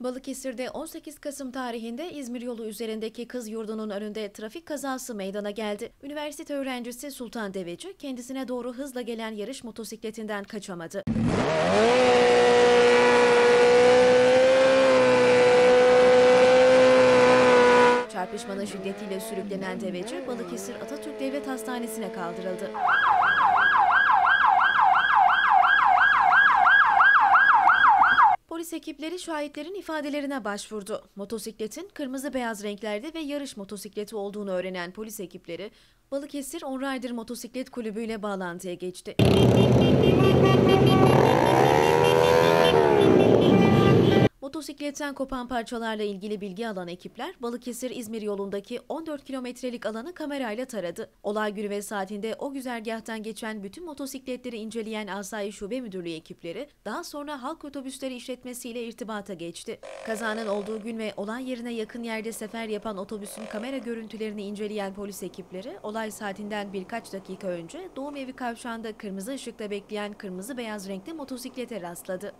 Balıkesir'de 18 Kasım tarihinde İzmir yolu üzerindeki kız yurdunun önünde trafik kazası meydana geldi. Üniversite öğrencisi Sultan Deveci kendisine doğru hızla gelen yarış motosikletinden kaçamadı. Çarpışmanın şiddetiyle sürüklenen Deveci, Balıkesir Atatürk Devlet Hastanesi'ne kaldırıldı. Polis ekipleri şahitlerin ifadelerine başvurdu. Motosikletin kırmızı beyaz renklerde ve yarış motosikleti olduğunu öğrenen polis ekipleri Balıkesir On Rider Motosiklet Kulübü ile bağlantıya geçti. Motosikletten kopan parçalarla ilgili bilgi alan ekipler Balıkesir-İzmir yolundaki 14 kilometrelik alanı kamerayla taradı. Olay günü ve saatinde o güzergahtan geçen bütün motosikletleri inceleyen Asayiş Şube Müdürlüğü ekipleri daha sonra halk otobüsleri işletmesiyle irtibata geçti. Kazanın olduğu gün ve olay yerine yakın yerde sefer yapan otobüsün kamera görüntülerini inceleyen polis ekipleri olay saatinden birkaç dakika önce Doğum Evi kavşağında kırmızı ışıkta bekleyen kırmızı beyaz renkli motosiklete rastladı.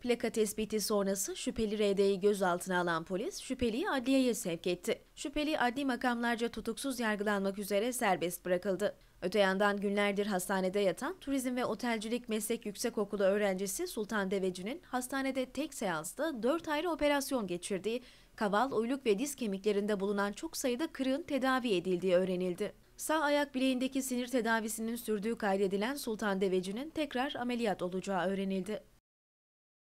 Plaka tespiti sonrası şüpheli RD'yi gözaltına alan polis şüpheliyi adliyeye sevk etti. Şüpheli adli makamlarca tutuksuz yargılanmak üzere serbest bırakıldı. Öte yandan günlerdir hastanede yatan Turizm ve Otelcilik Meslek Yüksekokulu öğrencisi Sultan Deveci'nin hastanede tek seansta 4 ayrı operasyon geçirdiği, kaval, uyluk ve diz kemiklerinde bulunan çok sayıda kırığın tedavi edildiği öğrenildi. Sağ ayak bileğindeki sinir tedavisinin sürdüğü kaydedilen Sultan Deveci'nin tekrar ameliyat olacağı öğrenildi.